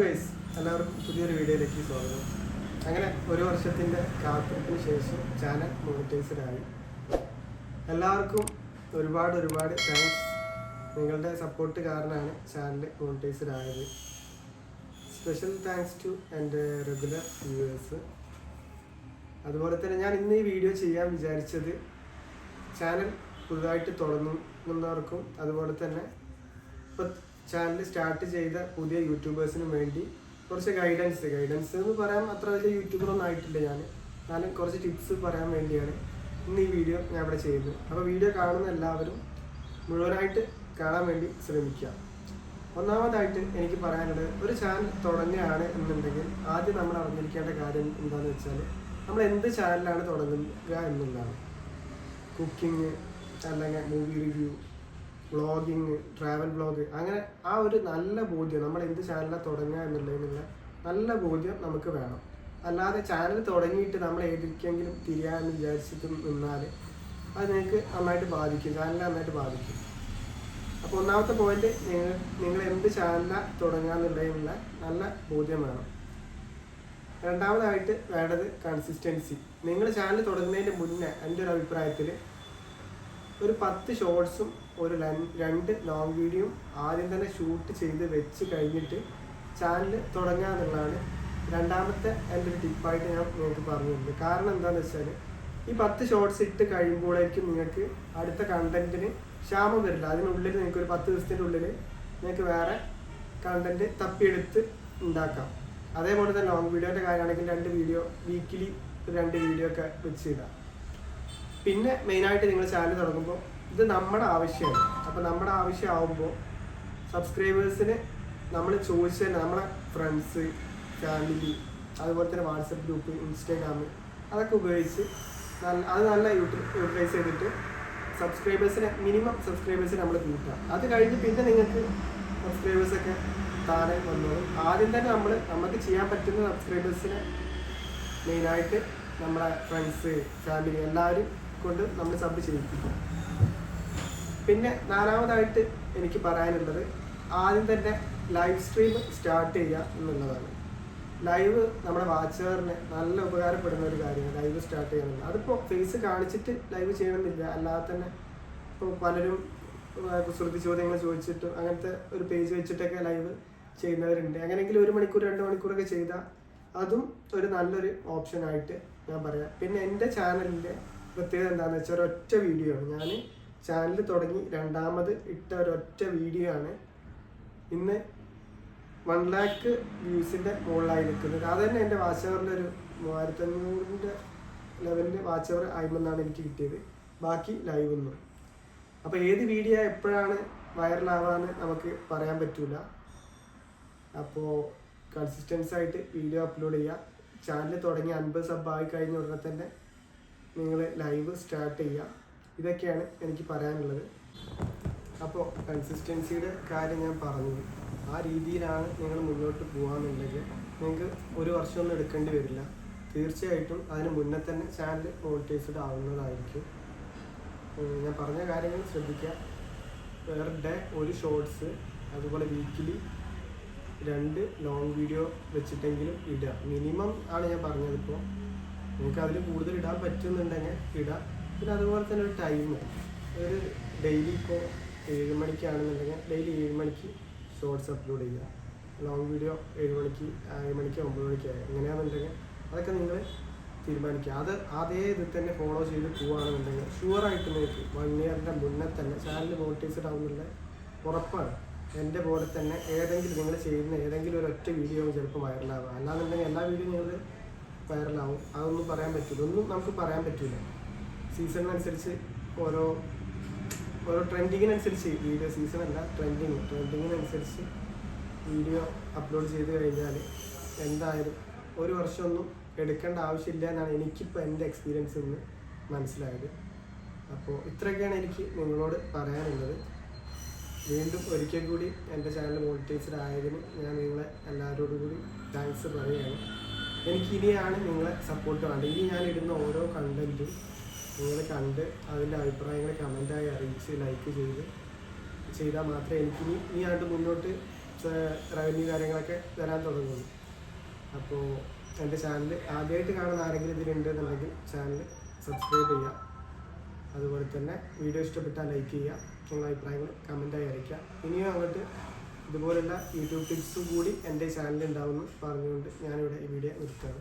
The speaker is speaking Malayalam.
ഗൈസ് എല്ലാവർക്കും പുതിയൊരു വീഡിയോയിലേക്ക് സ്വാഗതം. അങ്ങനെ ഒരു വർഷത്തിന്റെ കാത്തിരിപ്പിന് ശേഷം ചാനൽ മോണിറ്റൈസ്ഡായി എല്ലാവർക്കും ഒരുപാട് ഒരുപാട് താങ്ക്സ് നിങ്ങളുടെ സപ്പോർട്ട് കാരണമാണ് ചാനൽ മോണിറ്റൈസ്ഡ് ആയത് സ്പെഷ്യൽ താങ്ക്സ് ടു എന്റെ റെഗുലർ വ്യൂവേഴ്സ് അതുപോലെ തന്നെ ഞാൻ ഇന്ന് ഈ വീഡിയോ ചെയ്യാൻ വിചാരിച്ചത് ചാനൽ പുതുതായിട്ട് തുടങ്ങുന്നവർക്കും അതുപോലെ തന്നെ ഇപ്പോൾ ചാനൽ സ്റ്റാർട്ട് ചെയ്ത പുതിയ യൂട്യൂബേഴ്സിനും വേണ്ടി കുറച്ച് ഗൈഡൻസ് ഗൈഡൻസ് എന്ന് പറയാൻ അത്ര വലിയ യൂട്യൂബറൊന്നും ആയിട്ടില്ല ഞാൻ എന്നാലും കുറച്ച് ടിപ്സ് പറയാൻ വേണ്ടിയാണ് ഇന്ന് ഈ വീഡിയോ ഞാൻ ഇവിടെ ചെയ്യുന്നത്. അപ്പോൾ വീഡിയോ കാണുന്ന എല്ലാവരും മുഴുവനായിട്ട് കാണാൻ വേണ്ടി ശ്രമിക്കുക. ഒന്നാമതായിട്ട് എനിക്ക് പറയാനുള്ളത് ഒരു ചാനൽ തുടങ്ങുകയാണ് എന്നുണ്ടെങ്കിൽ ആദ്യം നമ്മൾ അറിഞ്ഞിരിക്കേണ്ട കാര്യം എന്താണെന്ന് വെച്ചാൽ നമ്മൾ എന്ത് ചാനലാണ് തുടങ്ങുക എന്നുള്ളതാണ്. കുക്കിംഗ് അല്ലെങ്കിൽ movie review vlogging travel vlog അങ്ങനെ ആ ഒരു നല്ല ബോധ്യം നമ്മൾ എന്ത് ചാനലാണ് തുടങ്ങുക എന്നുള്ളതിനുള്ള നല്ല ബോധ്യം നമുക്ക് വേണം. അല്ലാതെ ചാനൽ തുടങ്ങിയിട്ട് നമ്മൾ ഏതൊക്കെയെങ്കിലും തിരിയാമെന്ന് വിചാരിച്ചിട്ട് നിന്നാൽ അത് നിങ്ങൾക്ക് നന്നായിട്ട് ബാധിക്കും ചാനലിനെ നന്നായിട്ട് ബാധിക്കും. അപ്പോൾ ഒന്നാമത്തെ പോയിന്റ് നിങ്ങൾ നിങ്ങൾ എന്ത് ചാനലാണ് തുടങ്ങുക എന്നുള്ളതിനുള്ള നല്ല ബോധ്യം വേണം. രണ്ടാമതായിട്ട് വേണ്ടത് കൺസിസ്റ്റൻസി നിങ്ങൾ ചാനൽ തുടങ്ങുന്നതിന് മുന്നേ എന്റെ ഒരു അഭിപ്രായത്തിൽ ഒരു പത്ത് ഷോർട്സും ഒരു രണ്ട് ലോങ് വീഡിയോയും ആദ്യം തന്നെ ഷൂട്ട് ചെയ്ത് വെച്ച് കഴിഞ്ഞിട്ട് ചാനൽ തുടങ്ങുക എന്നുള്ളതാണ് രണ്ടാമത്തെ എന്റെ ഒരു ടിപ്പായിട്ട് ഞാൻ നിങ്ങൾക്ക് പറഞ്ഞു പറഞ്ഞിട്ടുണ്ട് കാരണം എന്താണെന്ന് വെച്ചാൽ ഈ പത്ത് ഷോർട്സ് ഇട്ട് കഴിയുമ്പോഴേക്കും നിങ്ങൾക്ക് അടുത്ത കണ്ടന്റിന് ക്ഷാമം വരില്ല. അതിനുള്ളിൽ നിങ്ങൾക്ക് ഒരു പത്ത് ദിവസത്തിന്റെ ഉള്ളിൽ നിങ്ങൾക്ക് വേറെ കണ്ടന്റ് തപ്പിയെടുത്ത് ഉണ്ടാക്കാം. അതേപോലെ തന്നെ ലോങ് വീഡിയോന്റെ കാര്യമാണെങ്കിൽ രണ്ട് വീഡിയോ വീക്കിലി രണ്ട് വീഡിയോ ഒക്കെ വെച്ച് ഇടാം പിന്നെ മെയിനായിട്ട് നിങ്ങൾ ചാനൽ തുടങ്ങുമ്പോൾ ഇത് നമ്മുടെ ആവശ്യമാണ് അപ്പോൾ നമ്മുടെ ആവശ്യമാവുമ്പോൾ സബ്സ്ക്രൈബേഴ്സിന് നമ്മൾ ചോദിച്ചു തന്നെ നമ്മളെ ഫ്രണ്ട്സ് ഫാമിലി അതുപോലെ തന്നെ വാട്സപ്പ് ഗ്രൂപ്പ് ഇൻസ്റ്റാഗ്രാം അതൊക്കെ ഉപയോഗിച്ച് നല്ല അത് നല്ല യൂട്ടിലൈസ് ചെയ്തിട്ട് സബ്സ്ക്രൈബേഴ്സിനെ മിനിമം സബ്സ്ക്രൈബേഴ്സിനെ നമ്മൾ കൂട്ടുക അത് കഴിഞ്ഞ് പിന്നെ നിങ്ങൾക്ക് സബ്സ്ക്രൈബേഴ്സൊക്കെ താഴെ വന്നോളും. ആദ്യം തന്നെ നമ്മൾ നമുക്ക് ചെയ്യാൻ പറ്റുന്ന സബ്സ്ക്രൈബേഴ്സിനെ മെയിനായിട്ട് നമ്മുടെ ഫ്രണ്ട്സ് ഫാമിലി എല്ലാവരും കൊണ്ട് നമ്മൾ സബ് ചെയ്യിപ്പിക്കും. പിന്നെ നാലാമതായിട്ട് എനിക്ക് പറയാനുള്ളത് ആദ്യം തന്നെ ലൈവ് സ്ട്രീം സ്റ്റാർട്ട് ചെയ്യുക എന്നുള്ളതാണ്. ലൈവ് നമ്മുടെ വാച്ചുകാരന് നല്ല ഉപകാരപ്പെടുന്ന ഒരു കാര്യമാണ് ലൈവ് സ്റ്റാർട്ട് ചെയ്യുന്നത് അതിപ്പോൾ ഫേസ് കാണിച്ചിട്ട് ലൈവ് ചെയ്യണമെന്നില്ല. അല്ലാതെ തന്നെ ഇപ്പോൾ പലരും ശ്രുതി ചോദ്യങ്ങൾ ചോദിച്ചിട്ടും അങ്ങനത്തെ ഒരു പേജ് വെച്ചിട്ടൊക്കെ ലൈവ് ചെയ്യുന്നവരുണ്ട്. അങ്ങനെയെങ്കിലും ഒരു മണിക്കൂർ രണ്ട് മണിക്കൂറൊക്കെ ചെയ്താൽ അതും ഒരു നല്ലൊരു ഓപ്ഷനായിട്ട് ഞാൻ പറയാം. പിന്നെ എന്റെ ചാനലിന്റെ പ്രത്യേകത എന്താണെന്ന് വെച്ചാൽ ഒരൊറ്റ വീഡിയോ ആണ്. ഞാൻ ചാനൽ തുടങ്ങി രണ്ടാമത് ഇട്ട ഒരൊറ്റ വീഡിയോ ആണ് ഇന്ന് വൺ ലാക്ക് വ്യൂസിന്റെ മുകളിലായി നിൽക്കുന്നത്. അത് തന്നെ എന്റെ വാച്ച് അവറിന്റെ ഒരു മൂവായിരത്തി അഞ്ഞൂറിന്റെ ലെവലിൽ വാച്ച് അവർ ആയിമെന്നാണ് എനിക്ക് കിട്ടിയത്. ബാക്കി ലൈവ് ഒന്നും. അപ്പോൾ ഏത് വീഡിയോ എപ്പോഴാണ് വൈറലാവാന്ന് നമുക്ക് പറയാൻ പറ്റില്ല അപ്പോൾ കൺസിസ്റ്റൻസ് ആയിട്ട് വീഡിയോ അപ്ലോഡ് ചെയ്യുക ചാനൽ തുടങ്ങി അൻപത് സബ് ആയി കഴിഞ്ഞ ഉടനെ തന്നെ നിങ്ങൾ ലൈവ് സ്റ്റാർട്ട് ചെയ്യുക ഇതൊക്കെയാണ് എനിക്ക് പറയാനുള്ളത്. അപ്പോൾ കൺസിസ്റ്റൻസിയുടെ കാര്യം ഞാൻ പറഞ്ഞു. ആ രീതിയിലാണ് നിങ്ങൾ മുന്നോട്ട് പോകാമെന്നുണ്ടെങ്കിൽ നിങ്ങൾക്ക് ഒരു വർഷമൊന്നും എടുക്കേണ്ടി വരില്ല. തീർച്ചയായിട്ടും അതിന് മുന്നേ തന്നെ ചാനൽ മോണിറ്റൈസ്ഡ് ആവുന്നതായിരിക്കും. ഞാൻ പറഞ്ഞ കാര്യങ്ങൾ ശ്രദ്ധിക്കുക. പെർ ഡേ ഒരു ഷോർട്സ് അതുപോലെ വീക്കിലി രണ്ട് ലോങ് വീഡിയോ വെച്ചിട്ടെങ്കിലും ഇടുക. മിനിമം ആണ് ഞാൻ പറഞ്ഞത് ഇപ്പോൾ നിങ്ങൾക്ക് അതിൽ കൂടുതൽ ഇടാൻ പറ്റുന്നുണ്ടെങ്കിൽ ഇടാം. പിന്നെ അതുപോലെ തന്നെ ഒരു ടൈം ഒരു ഡെയിലി ഇപ്പോൾ ഏഴ് മണിക്കാണെന്നുണ്ടെങ്കിൽ ഡെയിലി ഏഴ് മണിക്ക് ഷോർട്സ് അപ്ലോഡ് ചെയ്യുക. ലോങ് വീഡിയോ ഏഴ് മണിക്ക് ഏഴ് മണിക്ക് ഒമ്പത് മണിക്ക് എങ്ങനെയാണെന്നുണ്ടെങ്കിൽ അതൊക്കെ നിങ്ങൾ തീരുമാനിക്കുക. അത് അതേ ഇത് തന്നെ ഫോളോ ചെയ്ത് പോവുകയാണെന്നുണ്ടെങ്കിൽ ഷുവറായിട്ട് നിങ്ങൾക്ക് വൺ ഇയറിന്റെ മുന്നേ തന്നെ ചാനൽ മോണിറ്റൈസ്ഡ് ആവുന്നുള്ള ഉറപ്പാണ്. എന്റെ പോലെ തന്നെ ഏതെങ്കിലും നിങ്ങൾ ചെയ്യുന്ന ഏതെങ്കിലും ഒരു ഒറ്റ വീഡിയോ ചിലപ്പോൾ വൈറലാവുക അല്ലാന്നുണ്ടെങ്കിൽ എല്ലാ വീഡിയോ നിങ്ങൾ വൈറലാവും അതൊന്നും പറയാൻ പറ്റില്ല ഒന്നും നമുക്ക് പറയാൻ പറ്റില്ല സീസണിനനുസരിച്ച് ഓരോ ഓരോ ട്രെൻഡിങ്ങിനനുസരിച്ച് വീഡിയോ സീസൺ അല്ല ട്രെൻഡിങ് ട്രെൻഡിങ്ങിനനുസരിച്ച് വീഡിയോ അപ്ലോഡ് ചെയ്ത് കഴിഞ്ഞാൽ എന്തായാലും ഒരു വർഷമൊന്നും എടുക്കേണ്ട ആവശ്യമില്ല എന്നാണ് എനിക്കിപ്പോൾ എന്റെ എക്സ്പീരിയൻസ് നിന്ന് മനസ്സിലായത്. അപ്പോൾ ഇത്രയൊക്കെയാണ് എനിക്ക് നിങ്ങളോട് പറയാനുള്ളത്. വീണ്ടും ഒരിക്കൽ കൂടി എന്റെ ചാനൽ മോണിറ്റൈസ്ഡ് ആയതിന് ഞാൻ നിങ്ങളെ എല്ലാവരോടും കൂടി താങ്ക്സ് പറയുകയാണ്. എനിക്ക് ഇനിയാണ് നിങ്ങളെ സപ്പോർട്ട് വേണ്ടത് ഇനി ഞാൻ ഇടുന്ന ഓരോ കണ്ടന്റും നിങ്ങൾ കണ്ട് അതിന്റെ അഭിപ്രായങ്ങൾ കമന്റായി അറിയിച്ച് ലൈക്ക് ചെയ്ത് ചെയ്താൽ മാത്രമേ എനിക്കിനി ഇനി ആയിട്ട് മുന്നോട്ട് റവന്യൂ കാര്യങ്ങളൊക്കെ വരാൻ തുടങ്ങുന്നു അപ്പോൾ എന്റെ ചാനൽ ആദ്യമായിട്ട് കാണുന്ന ആരെങ്കിലും ഇതിലുണ്ടെന്നുണ്ടെങ്കിൽ ചാനൽ സബ്സ്ക്രൈബ് ചെയ്യുക. അതുപോലെ തന്നെ വീഡിയോ ഇഷ്ടപ്പെട്ടാൽ ലൈക്ക് ചെയ്യുക. നിങ്ങളുടെ അഭിപ്രായങ്ങൾ കമന്റായി അറിയിക്കുക. ഇനിയും അങ്ങോട്ട് ഇതുപോലുള്ള യൂട്യൂബ് ടിപ്സും കൂടി എന്റെ ചാനലിൽ ഉണ്ടാവുമെന്ന് പറഞ്ഞുകൊണ്ട് ഞാനിവിടെ ഈ വീഡിയോ നിർത്തുകയാണ്